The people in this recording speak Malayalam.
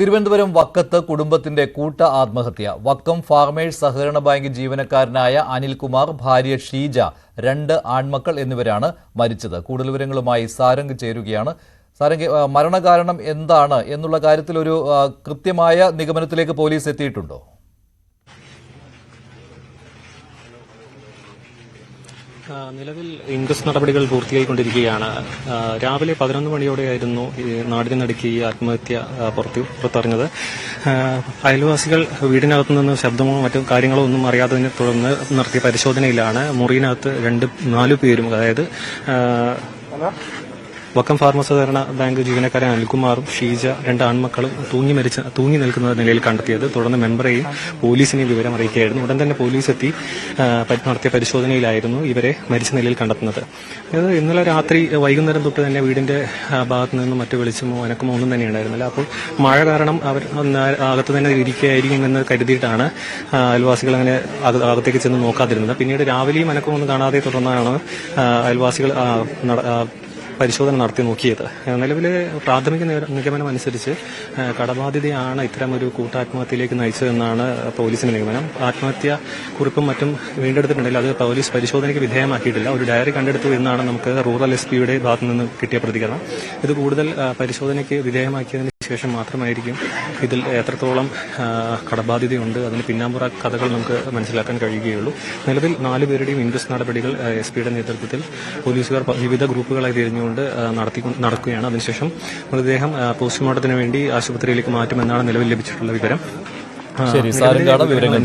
തിരുവനന്തപുരം വക്കത്ത് കുടുംബത്തിന്റെ കൂട്ട ആത്മഹത്യ. വക്കം ഫാർമേഴ്സ് സഹകരണ ബാങ്ക് ജീവനക്കാരനായ അനിൽകുമാർ ഭാര്യ ഷീജ രണ്ട് ആൺമക്കൾ എന്നിവരാണ് മരിച്ചത്. കൂടുതൽ വിവരങ്ങളുമായി സാരംഗ് ചേരുകയാണ്. സാരംഗ് മരണകാരണം എന്താണ് എന്നുള്ള കാര്യത്തിൽ ഒരു കൃത്യമായ നിഗമനത്തിലേക്ക് പോലീസ് എത്തിയിട്ടുണ്ടോ? നിലവിൽ ഇൻക്വസ്റ്റ് നടപടികൾ പൂർത്തിയായിക്കൊണ്ടിരിക്കുകയാണ്. രാവിലെ പതിനൊന്ന് മണിയോടെയായിരുന്നു ഈ നാടിനെ നടുക്കി ഈ ആത്മഹത്യ ആ, പുറത്തറിഞ്ഞത്. അയൽവാസികൾ വീടിനകത്തു നിന്ന് ശബ്ദമോ മറ്റു കാര്യങ്ങളോ ഒന്നും അറിയാത്തതിനെ തുടർന്ന് നടത്തിയ പരിശോധനയിലാണ് മുറിയിനകത്ത് രണ്ട് നാലു പേരും അതായത് വക്കം ഫാർമ സഹകരണ ബാങ്ക് ജീവനക്കാരൻ അനിൽകുമാറും ഷീജ രണ്ട് ആൺമക്കളും തൂങ്ങി മരിച്ച തൂങ്ങി നിൽക്കുന്ന നിലയിൽ കണ്ടെത്തിയത്. തുടർന്ന് മെമ്പറേയും പോലീസിനെയും വിവരം അറിയിക്കുകയായിരുന്നു. ഉടൻ തന്നെ പോലീസ് എത്തി നടത്തിയ പരിശോധനയിലായിരുന്നു ഇവരെ മരിച്ച നിലയിൽ കണ്ടെത്തുന്നത്. അതായത് ഇന്നലെ രാത്രി വൈകുന്നേരം തൊട്ട് തന്നെ വീടിന്റെ ഭാഗത്ത് നിന്നും മറ്റു വെളിച്ചമോ അനക്കമോ ഒന്നും തന്നെ ഉണ്ടായിരുന്നില്ല അപ്പോൾ മഴ കാരണം അവർ അകത്ത് തന്നെ ഇരിക്കുകയായിരിക്കും എന്ന് കരുതിയിട്ടാണ് അയൽവാസികൾ അങ്ങനെ അകത്തേക്ക് ചെന്ന് നോക്കാതിരുന്നത്. പിന്നീട് രാവിലെയും അനക്കമൊന്നും കാണാതെ തുടർന്നാണ് അയൽവാസികൾ പരിശോധന നടത്തി നോക്കിയത്. നിലവിൽ പ്രാഥമിക നിഗ- നിഗമനം അനുസരിച്ച് ഇത്തരം ഒരു കൂട്ടാത്മഹത്യയിലേക്ക് നയിച്ചതെന്നാണ് പോലീസിന്റെ നിഗമനം. ആത്മഹത്യ കുറിപ്പും മറ്റും വീണ്ടെടുത്തിട്ടുണ്ടെങ്കിൽ അത് പോലീസ് പരിശോധനയ്ക്ക് വിധേയമാക്കിയിട്ടില്ല. ഒരു ഡയറി കണ്ടെടുത്തു എന്നാണ് നമുക്ക് റൂറൽ എസ് പിയുടെ ഭാഗത്തു നിന്ന് കിട്ടിയ പ്രതികരണം. ഇത് കൂടുതൽ പരിശോധനയ്ക്ക് വിധേയമാക്കിയതിന് ശേഷം മാത്രമായിരിക്കും ഇതിൽ എത്രത്തോളം കടബാധ്യതയുണ്ട്. അതിന് പിന്നാമ്പുറ കഥകൾ നമുക്ക് മനസ്സിലാക്കാൻ കഴിയുകയുള്ളൂ. നിലവിൽ നാലുപേരുടെയും ഇൻവെസ്റ്റ് നടപടികൾ എസ് പിയുടെ നേതൃത്വത്തിൽ പോലീസുകാർ വിവിധ ഗ്രൂപ്പുകളായി തിരിഞ്ഞുകൊണ്ട് നടത്തി നടക്കുകയാണ്. അതിനുശേഷം മൃതദേഹം പോസ്റ്റ്മോർട്ടത്തിന് വേണ്ടി ആശുപത്രിയിലേക്ക് മാറ്റുമെന്നാണ് നിലവിൽ ലഭിച്ചിട്ടുള്ള വിവരം. ശരി വിവരങ്ങൾ